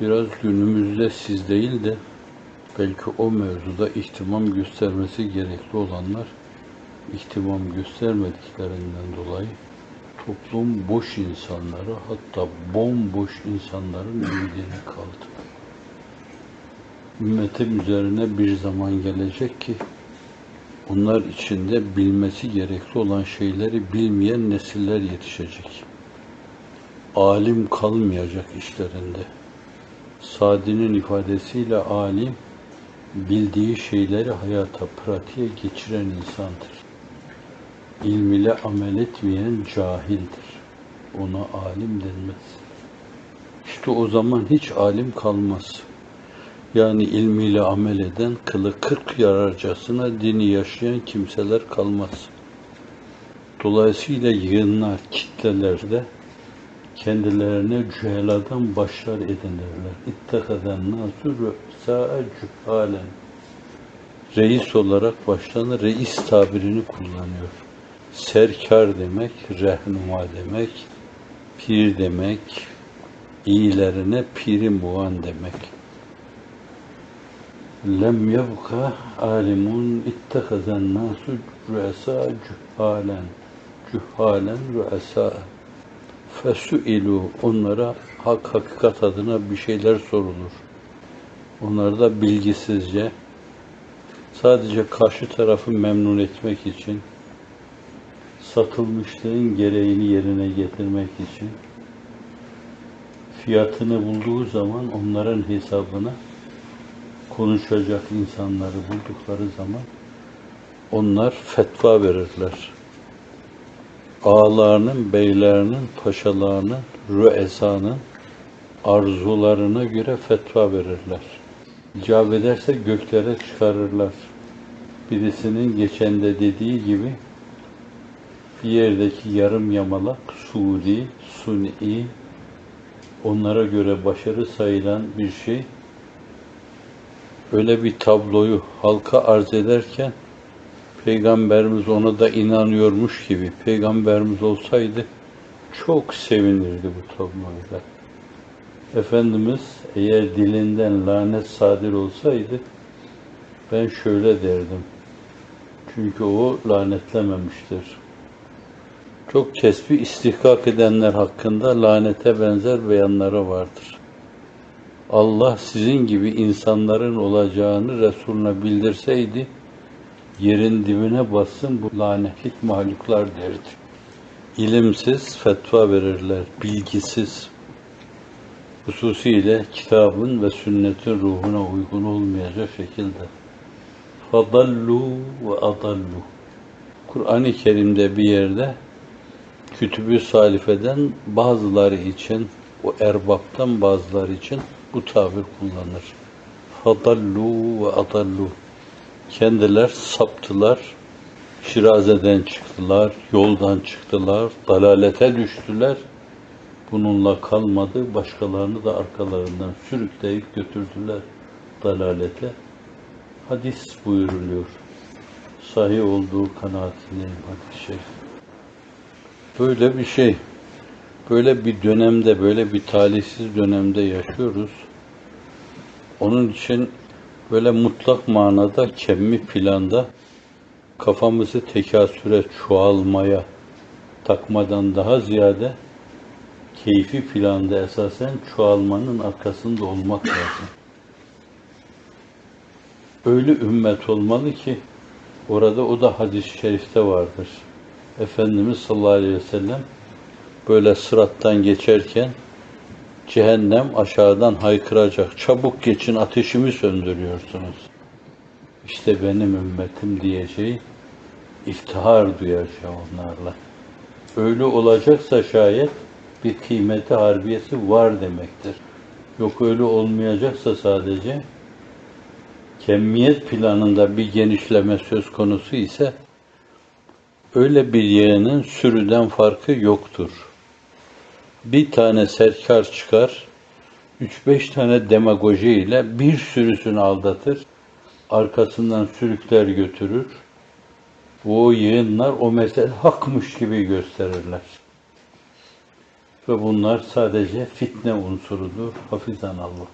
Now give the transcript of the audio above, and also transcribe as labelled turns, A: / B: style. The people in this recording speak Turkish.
A: biraz günümüzde siz değil de belki o mevzuda ihtimam göstermesi gerekli olanlar ihtimam göstermediklerinden dolayı toplum boş insanları hatta bomboş insanların ümidine kaldı. Ümmetin üzerine bir zaman gelecek ki onlar içinde bilmesi gerekli olan şeyleri bilmeyen nesiller yetişecek. Alim kalmayacak işlerinde. Sadi'nin ifadesiyle alim, bildiği şeyleri hayata, pratiğe geçiren insandır. İlm ile amel etmeyen cahildir. Ona alim denmez. İşte o zaman hiç alim kalmaz. Yani ilmiyle amel eden, kılı kırk yararcasına dini yaşayan kimseler kalmaz. Dolayısıyla yığınlar, kitlelerde kendilerine cüheladan başlar edinirler. İttehaden nasu rü'sâ'e cühalen. Reis olarak başlanır, reis tabirini kullanıyor. Serkar demek, rehnuma demek, pir demek, iyilerine piri muvan demek. Lem yebka alimun ittehazen nasu rü'sâ cühalen. Cühalen rü'sâ. Fesu'ilu onlara hak hakikat adına bir şeyler sorulur. Onlar da bilgisizce sadece karşı tarafı memnun etmek için satılmışlığın gereğini yerine getirmek için fiyatını bulduğu zaman onların hesabına konuşacak insanları buldukları zaman onlar fetva verirler. Ağalarının, beylerinin, paşalarının, rüesanın arzularına göre fetva verirler. İcap ederse göklere çıkarırlar. Birisinin geçen de dediği gibi bir yerdeki yarım yamalak, suri, suni, onlara göre başarı sayılan bir şey öyle bir tabloyu halka arz ederken Peygamberimiz ona da inanıyormuş gibi Peygamberimiz olsaydı çok sevinirdi bu tabloyla. Efendimiz eğer dilinden lanet sadir olsaydı ben şöyle derdim. Çünkü o lanetlememiştir. Çok kesbi istihkak edenler hakkında lanete benzer beyanları vardır. Allah sizin gibi insanların olacağını Resulüne bildirseydi, yerin dibine bassın bu lanetlik mahluklar derdi. İlimsiz fetva verirler, bilgisiz. Hususiyle kitabın ve sünnetin ruhuna uygun olmayacak şekilde. Fadallu ve adallu. Kur'an-ı Kerim'de bir yerde kütübü salifeden bazıları için, o erbaptan bazıları için bu tabir kullanır. Fadallu ve adallu. Kendiler saptılar, şirazeden çıktılar, yoldan çıktılar, dalalete düştüler. Bununla kalmadı, başkalarını da arkalarından sürükleyip götürdüler dalalete. Hadis buyuruluyor. Sahih olduğu kanaatindeyim hadis-i. Böyle bir şey, böyle bir dönemde, böyle bir talihsiz dönemde yaşıyoruz. Onun için böyle mutlak manada kemmi planda kafamızı tekasüre çoğalmaya takmadan daha ziyade keyfi planda esasen çoğalmanın arkasında olmak lazım. Öyle ümmet olmalı ki orada o da hadis-i şerifte vardır. Efendimiz sallallahu aleyhi ve sellem böyle sırattan geçerken cehennem aşağıdan haykıracak. Çabuk geçin ateşimi söndürüyorsunuz. İşte benim ümmetim diyeceği iftihar duyacak onlarla. Öyle olacaksa şayet bir kıymeti harbiyesi var demektir. Yok öyle olmayacaksa sadece kemiyet planında bir genişleme söz konusu ise öyle bir yeğenin sürüden farkı yoktur. Bir tane serkar çıkar, 3-5 tane demagoji ile bir sürüsünü aldatır, arkasından sürükler götürür. O yığınlar o mesele hakmış gibi gösterirler. Ve bunlar sadece fitne unsurudur. Hafizan Allah.